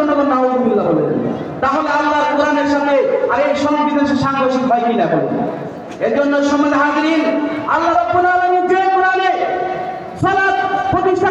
ঈশ্বর নাউজুবিল্লাহ বলে তাহলে আল্লাহ কোরআনের সাথে আর এই সংবিধানের সাংঘর্ষিক হয় কিনা বলে এর জন্য সমাজ হাজরিন, আল্লাহ রব্বুল আলামিন যে কোরআনে সালাত প্রতিষ্ঠা